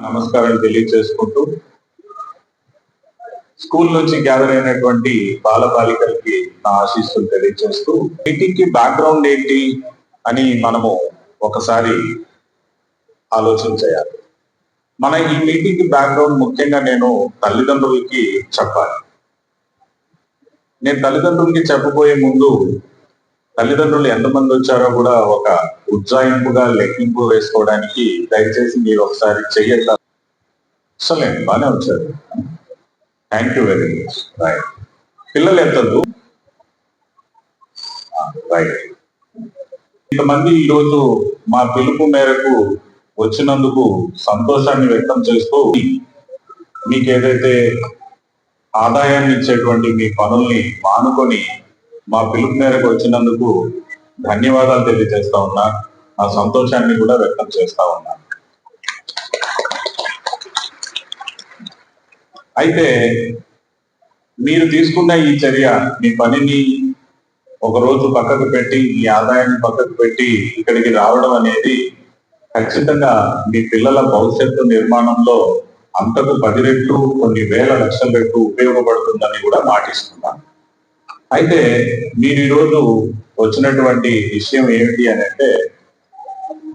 నమస్కారం తెలియజేసుకుంటూ స్కూల్ నుంచి గ్యాదర్ అయినటువంటి బాల బాలికలకి నా ఆశీస్సులు తెలియజేస్తూ మీటింగ్కి బ్యాక్గ్రౌండ్ ఏంటి అని మనము ఒకసారి ఆలోచన చేయాలి. మన ఈ మీటింగ్కి బ్యాక్గ్రౌండ్ ముఖ్యంగా నేను తల్లిదండ్రులకి చెప్పాలి. నేను తల్లిదండ్రులకి చెప్పబోయే ముందు తల్లిదండ్రులు ఎంతమంది వచ్చారో కూడా ఒక ఉజ్జాయింపుగా లెక్కింపు వేసుకోవడానికి దయచేసి మీరు ఒకసారి చెయ్యట అసలే బాగానే వచ్చారు. Thank you very much right పిల్లలు ఎంతద్దు రైట్ ఇంతమంది ఈరోజు మా పిలుపు మేరకు వచ్చినందుకు సంతోషాన్ని వ్యక్తం చేస్తూ మీకు ఏదైతే ఆదాయాన్ని ఇచ్చేటువంటి మీ పనుల్ని మానుకొని మా పిలుపు మేరకు వచ్చినందుకు ధన్యవాదాలు తెలియజేస్తా ఉన్నా. నా సంతోషాన్ని కూడా వ్యక్తం చేస్తా ఉన్నా. అయితే మీరు తీసుకున్న ఈ చర్య మీ పనిని ఒక రోజు పక్కకు పెట్టి మీ ఆదాయాన్ని పక్కకు పెట్టి ఇక్కడికి రావడం అనేది ఖచ్చితంగా మీ పిల్లల భవిష్యత్తు నిర్మాణంలో అంతకు పది రెట్లు కొన్ని వేల లక్షల రెట్లు ఉపయోగపడుతుందని కూడా మాటిస్తున్నాను. అయితే మీరు ఈరోజు వచ్చినటువంటి విషయం ఏమిటి అని అంటే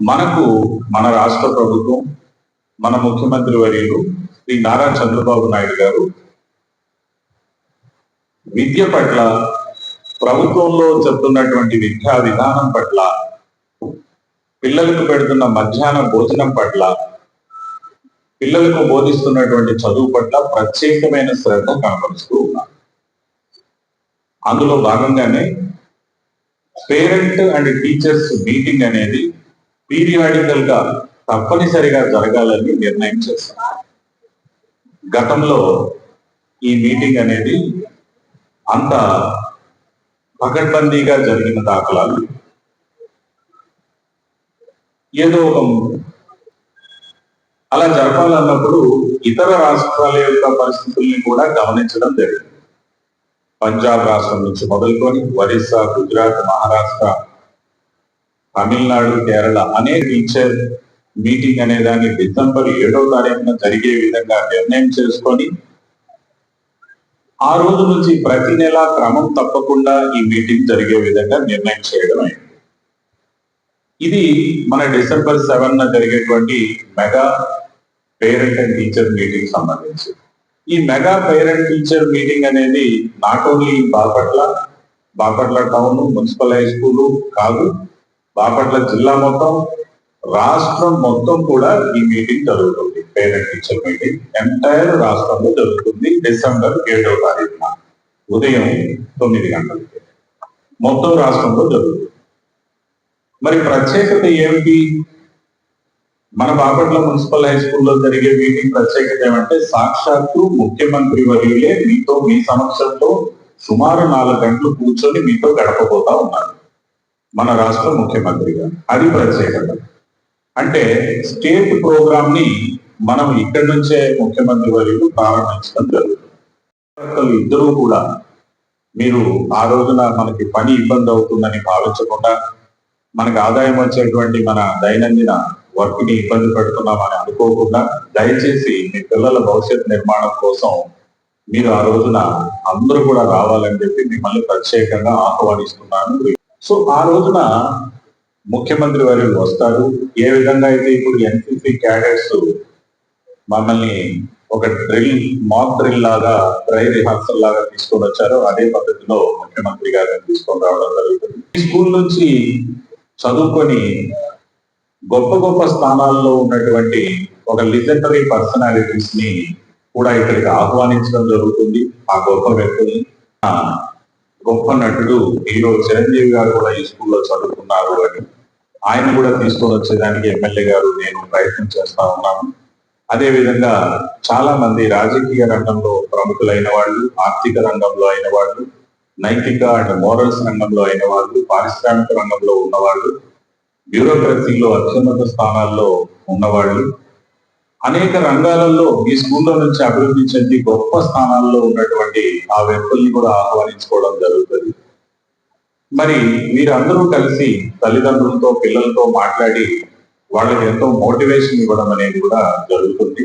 మనకు మన రాష్ట్ర ప్రభుత్వం మన ముఖ్యమంత్రి వర్యులు శ్రీ నారా చంద్రబాబు నాయుడు గారు విద్య పట్ల ప్రభుత్వంలో చెప్తున్నటువంటి విద్యా విధానం పట్ల పిల్లలకు పెడుతున్న మధ్యాహ్న భోజనం పట్ల పిల్లలకు బోధిస్తున్నటువంటి చదువు పట్ల ప్రత్యేకమైన శ్రద్ధ కనబరుస్తూ ఉన్నారు. అందులో భాగంగానే పేరెంట్ అండ్ టీచర్స్ మీటింగ్ అనేది పీరియాడికల్గా తప్పనిసరిగా జరగాలని నిర్ణయం గతంలో ఈ మీటింగ్ అనేది అంత పకడ్బందీగా జరిగిన దాఖలాలు. ఏదో ఒక అలా జరపాలన్నప్పుడు ఇతర రాష్ట్రాల యొక్క పరిస్థితుల్ని కూడా గమనించడం జరిగింది. పంజాబ్ రాష్ట్రం నుంచి మొదలుకొని ఒరిస్సా గుజరాత్ మహారాష్ట్ర తమిళనాడు కేరళ అనే టీచర్ మీటింగ్ అనే దాన్ని డిసెంబర్ ఏడవ తారీఖున జరిగే విధంగా నిర్ణయం చేసుకొని ఆ రోజు నుంచి ప్రతి నెల క్రమం తప్పకుండా ఈ మీటింగ్ జరిగే విధంగా నిర్ణయం చేయడం అయింది. ఇది మన డిసెంబర్ సెవెన్ జరిగేటువంటి mega parent and teacher meeting సంబంధించి ఈ మెగా పేరెంట్ టీచర్ మీటింగ్ అనేది not only Bapatla Bapatla town municipal high school కాదు బాపట్ల జిల్లా మొత్తం రాష్ట్రం మొత్తం కూడా ఈ మీటింగ్ జరుగుతుంది పేరెంట్ టీచర్ మీటింగ్. ఎంటైర్ రాష్ట్రంలో జరుగుతుంది డిసెంబర్ ఏడవ తారీఖున ఉదయం తొమ్మిది గంటలకి. మొత్తం రాష్ట్రంలో జరుగుతుంది. మరి ప్రత్యేకత ఏమిటి? మన బాపట్ల మున్సిపల్ హై స్కూల్లో జరిగే మీటింగ్ ప్రత్యేకత ఏమంటే సాక్షాత్తు ముఖ్యమంత్రి వర్యులే మీతో మీ సమక్షంలో సుమారు నాలుగు గంటలు కూర్చొని మీతో గడపబోతా ఉన్నారు. మన రాష్ట్ర ముఖ్యమంత్రిగా. అది ప్రత్యేకత. అంటే స్టేట్ ప్రోగ్రామ్ని మనం ఇక్కడి నుంచే ముఖ్యమంత్రి వర్యులు ప్రారంభించడం జరుగుతుంది. ఇద్దరూ కూడా మీరు ఆ రోజున మనకి పని ఇబ్బంది అవుతుందని భావించకుండా మనకు ఆదాయం వచ్చేటువంటి మన దైనందిన వర్క్ని ఇబ్బంది పెడుతున్నామని అనుకోకుండా దయచేసి మీ పిల్లల భవిష్యత్ నిర్మాణం కోసం మీరు ఆ రోజున అందరూ కూడా రావాలని చెప్పి మిమ్మల్ని ప్రత్యేకంగా ఆహ్వానిస్తున్నాను. సో ఆ రోజున ముఖ్యమంత్రి వారు వస్తారు. ఏ విధంగా అయితే ఇప్పుడు ఎన్సీసీ క్యాడెట్స్ మమ్మల్ని ఒక డ్రిల్ మాక్ డ్రిల్ లాగా డ్రై రిహార్సల్ లాగా తీసుకొని వచ్చారో అదే పద్ధతిలో ముఖ్యమంత్రి గారిని తీసుకొని రావడం జరుగుతుంది. ఈ స్కూల్ నుంచి చదువుకొని గొప్ప గొప్ప స్థానాల్లో ఉన్నటువంటి ఒక లిజెండరీ పర్సనాలిటీస్ని కూడా ఇక్కడికి ఆహ్వానించడం జరుగుతుంది. ఆ గొప్ప వ్యక్తుల్ని గొప్ప నటుడు హీరో చిరంజీవి గారు కూడా ఈ స్కూల్లో చదువుకున్నారు అని ఆయన కూడా తీసుకొని వచ్చేదానికి ఎమ్మెల్యే గారు నేను ప్రయత్నం చేస్తా ఉన్నాను అదే విధంగా చాలా మంది రాజకీయ రంగంలో ప్రముఖులైన వాళ్ళు ఆర్థిక రంగంలో అయిన వాళ్ళు నైతిక అండ్ మోరల్స్ రంగంలో అయిన వాళ్ళు పారిశ్రామిక రంగంలో ఉన్నవాళ్ళు బ్యూరోక్రసీలో అత్యున్నత స్థానాల్లో ఉన్నవాళ్ళు అనేక రంగాలలో ఈ స్కూల్లో నుంచి అభివృద్ధి చెంది గొప్ప స్థానాల్లో ఉన్నటువంటి ఆ వ్యక్తుల్ని కూడా ఆహ్వానించుకోవడం జరుగుతుంది. మరి మీరందరూ కలిసి తల్లిదండ్రులతో పిల్లలతో మాట్లాడి వాళ్ళకి ఎంతో మోటివేషన్ ఇవ్వడం అనేది కూడా జరుగుతుంది.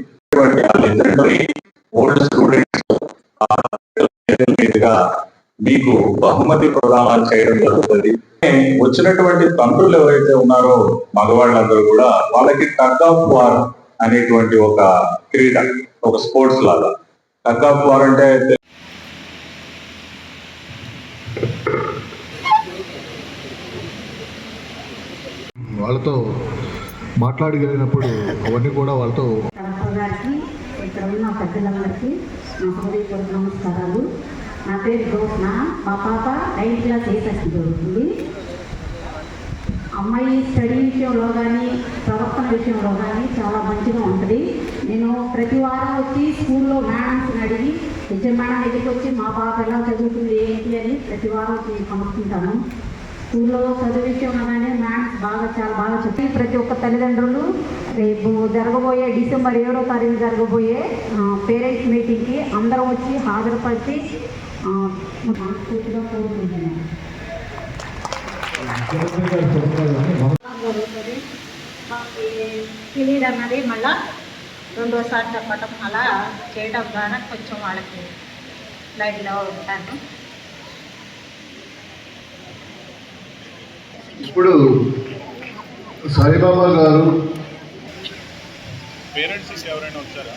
మీకు బహుమతి ప్రదానం చేయడం జరుగుతుంది. వచ్చినటువంటి తండ్రులు ఎవరైతే ఉన్నారో మగవాళ్ళందరూ కూడా వాళ్ళకి టగ్ ఆఫ్ వార్ అనేటువంటి ఒక క్రీడ ఒక స్పోర్ట్స్ లాగా. టగ్ ఆఫ్ వార్ అంటే వాళ్ళతో మాట్లాడగలిగినప్పుడు అవన్నీ కూడా వాళ్ళతో ఇక్కడ ఉన్న పెద్దలందరికీ నా హృదయపూర్వక నమస్కారాలు. నా పేరు జ్యోత్న మా పాప నైన్త్ క్లాస్ ఏ సెక్షన్ చదువుతుంది అమ్మాయి స్టడీ విషయంలో కానీ ప్రవర్తన విషయంలో కానీ చాలా మంచిగా ఉంటుంది నేను ప్రతి వారం వచ్చి స్కూల్లో మేడమ్స్ని అడిగి టీచర్ మేడం దగ్గరికి వచ్చి మా పాప ఎలా చదువుతుంది ఏంటి అని ప్రతి వారం వచ్చి కనుక్కుంటాను స్కూల్లో చదువు విషయంలో కానీ మ్యాథ్స్ బాగా చాలా బాగా చెప్పి ప్రతి ఒక్క తల్లిదండ్రులు రేపు జరగబోయే డిసెంబర్ ఏడో తారీఖు జరగబోయే పేరెంట్స్ మీటింగ్కి అందరం వచ్చి హాజరుపరిచి మనస్ఫూర్తిగా కోరుకుంటున్నాను తెలియదు అన్నది మళ్ళా రెండోసారి చెప్పటం అలా చేయడం ద్వారా కొంచెం వాళ్ళకి లైన్లో ఉంటాను ఇప్పుడు సాయిబాబా గారు పేరెంట్స్ ఎవరైనా వచ్చారా?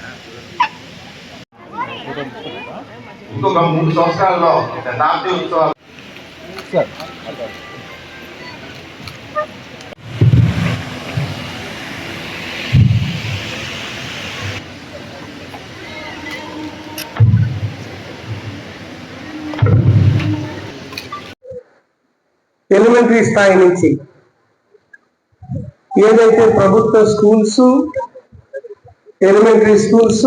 ఇంకొక మూడు సంవత్సరాల్లో శతాబ్ది ఉత్సవాలు. ఎలిమెంటరీ స్థాయి నుంచి ఏదైతే ప్రభుత్వ స్కూల్స్ ఎలిమెంటరీ స్కూల్స్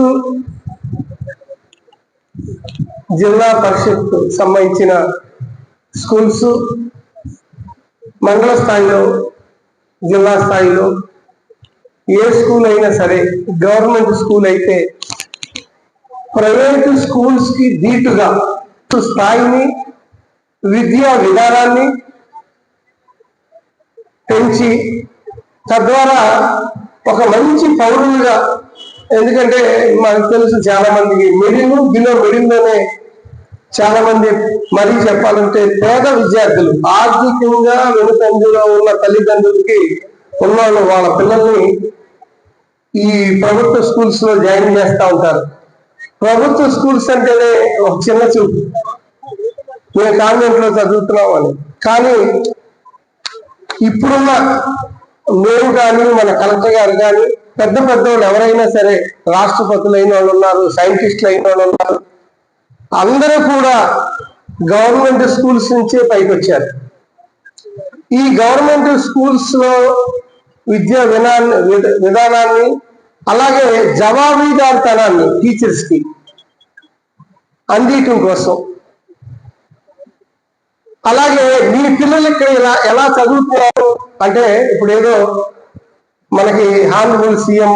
జిల్లా పరిషత్ సంబంధించిన స్కూల్స్ మండల స్థాయిలో జిల్లా స్థాయిలో ఏ స్కూల్ అయినా సరే గవర్నమెంట్ స్కూల్ అయితే ప్రైవేటు స్కూల్స్కి ధీటుగా స్థాయిని విద్యా విధానాన్ని పెంచి తద్వారా ఒక మంచి పౌరులుగా ఎందుకంటే మనకు తెలుసు చాలా మందికి మిడిల్ బిలో మిడిల్లోనే చాలా మంది మరీ చెప్పాలంటే పేద విద్యార్థులు ఆర్థికంగా వెనుకంజలో ఉన్న తల్లిదండ్రులకి ఉన్నవాళ్ళు వాళ్ళ పిల్లల్ని ఈ ప్రభుత్వ స్కూల్స్లో జాయిన్ చేస్తా ఉంటారు. ప్రభుత్వ స్కూల్స్ అంటేనే ఒక చిన్న చూపు. మేము కాన్వెంట్లో చదువుతున్నామని కానీ ఇప్పుడున్న మేము కానీ మన కలెక్టర్ గారు కానీ పెద్ద పెద్ద వాళ్ళు ఎవరైనా సరే రాష్ట్రపతులు అయిన వాళ్ళు ఉన్నారు సైంటిస్టులు అయిన వాళ్ళు ఉన్నారు అందరూ కూడా గవర్నమెంట్ స్కూల్స్ నుంచే పైకి వచ్చారు ఈ గవర్నమెంట్ స్కూల్స్లో విద్యా విధా విధానాన్ని అలాగే జవాబీదారితనాన్ని టీచర్స్కి అందించడం కోసం. అలాగే మీ పిల్లలు ఇక్కడ ఇలా ఎలా చదువుతున్నారు? అంటే ఇప్పుడు ఏదో మనకి హానరబుల్ సీఎం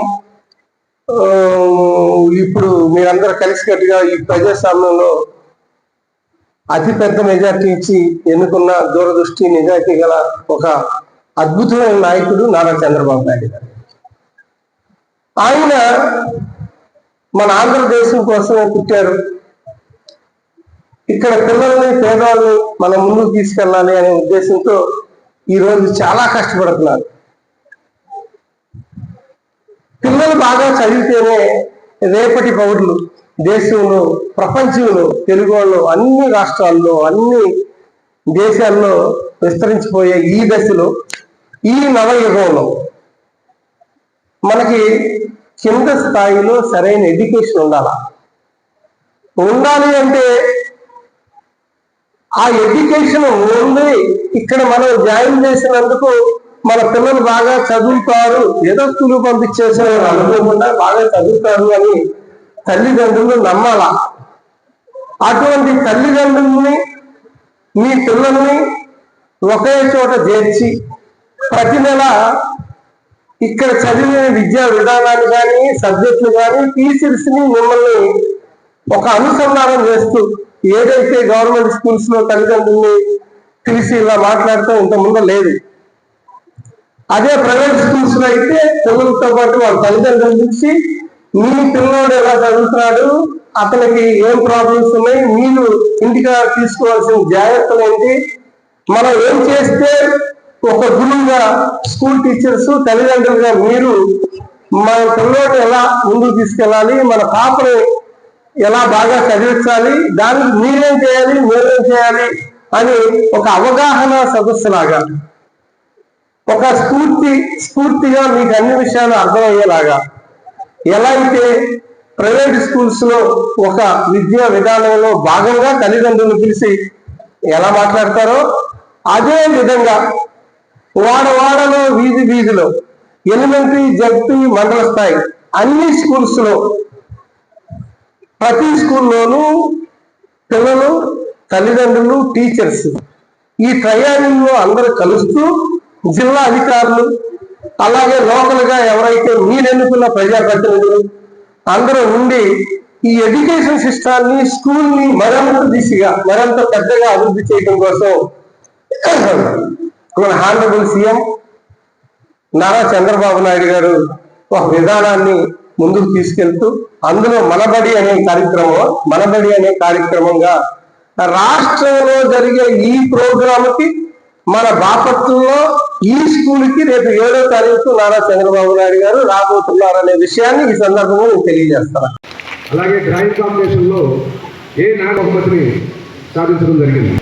ఇప్పుడు మీరందరూ కలిసికట్టుగా ఈ ప్రజాస్వామ్యంలో అతి పెద్ద మెజార్టీ ఇచ్చి ఎన్నుకున్న దూరదృష్టి నిజాయితీ గల ఒక అద్భుతమైన నాయకుడు నారా చంద్రబాబు నాయుడు గారు. ఆయన మన ఆంధ్రదేశం కోసమే పుట్టారు. ఇక్కడ పిల్లల్ని పేదవాళ్ళని మనం ముందుకు తీసుకెళ్ళాలి అనే ఉద్దేశంతో ఈ రోజు చాలా కష్టపడుతున్నారు. పిల్లలు బాగా చదివితేనే రేపటి పౌరులు దేశంలో ప్రపంచంలో తెలుగు వాళ్ళు అన్ని రాష్ట్రాల్లో అన్ని దేశాల్లో విస్తరించిపోయే ఈ దశలో ఈ నవయుగంలో మనకి కింద స్థాయిలో సరైన ఎడ్యుకేషన్ ఉండాల? ఉండాలి అంటే ఆ ఎడ్యుకేషన్ ఉంది ఇక్కడ మనం జాయిన్ చేసినందుకు మన పిల్లలు బాగా చదువుతారు. ఏదో స్కూల్ పంపించేసారు అనుకోకుండా బాగా చదువుతారు అని తల్లిదండ్రులు నమ్మాలా. అటువంటి తల్లిదండ్రుల్ని మీ పిల్లల్ని ఒకే చోట చేర్చి ప్రతి నెల ఇక్కడ చదివిన విద్యా విధానాన్ని కానీ సబ్జెక్టులు కానీ టీచర్స్ని మిమ్మల్ని ఒక అనుసంధానం చేస్తూ ఏదైతే గవర్నమెంట్ స్కూల్స్లో తల్లిదండ్రుల్ని తెలిసి ఇలా మాట్లాడటం ఇంత ముందు లేదు. అదే ప్రైవేట్ స్కూల్స్లో అయితే పిల్లలతో పాటు వాళ్ళ తల్లిదండ్రులు నుంచి మీ పిల్లోడు ఎలా చదువుతున్నాడు? అతనికి ఏం ప్రాబ్లమ్స్ ఉన్నాయి? మీరు ఇంటికి తీసుకోవాల్సిన జాగ్రత్తలు ఏంటి? మనం ఏం చేస్తే ఒక గురువుగా స్కూల్ టీచర్స్ తల్లిదండ్రులుగా మీరు మన పిల్లోడు ఎలా ముందుకు తీసుకెళ్ళాలి మన పాపని ఎలా బాగా చదివించాలి దానికి మీరేం చేయాలి మీరేం చేయాలి అని ఒక అవగాహన సదస్సులాగా. ఒక స్ఫూర్తి స్ఫూర్తిగా మీకు అన్ని విషయాలు అర్థమయ్యేలాగా ఎలా అయితే ప్రైవేట్ స్కూల్స్లో ఒక విద్యా విధానంలో భాగంగా తల్లిదండ్రులు పిలిచి ఎలా మాట్లాడతారో అదే విధంగా వాడవాడలో వీధి వీధిలో ఎలిమెంటరీ జడ్పీ మండల స్థాయి అన్ని స్కూల్స్లో ప్రతి స్కూల్లోనూ పిల్లలు తల్లిదండ్రులు టీచర్స్ ఈ ట్రయాణంలో అందరూ కలుస్తూ జిల్లా అధికారులు అలాగే లోకల్గా ఎవరైతే మీరు ఎన్నుకున్న ప్రజాప్రతినిధులు అందరూ ఉండి ఈ ఎడ్యుకేషన్ సిస్టాన్ని స్కూల్ని మరింత దిశగా మరింత పెద్దగా అభివృద్ధి చేయడం కోసం మన హానరబుల్ సీఎం నారా చంద్రబాబు నాయుడు గారు ఒక విధానాన్ని ముందుకు తీసుకెళ్తూ అందులో మనబడి అనే కార్యక్రమం మనబడి అనే కార్యక్రమంగా రాష్ట్రంలో జరిగే ఈ ప్రోగ్రాంకి మన బాపత్తుల్లో ఈ స్కూల్కి రేపు ఏడో తారీఖు నారా చంద్రబాబు నాయుడు గారు రాబోతున్నారు అనే విషయాన్ని ఈ సందర్భంగా నేను తెలియజేస్తాను. అలాగే డ్రాయింగ్ కాంపిటీషన్లో ఏ నాగ బహుమతిని సాధించడం జరిగింది?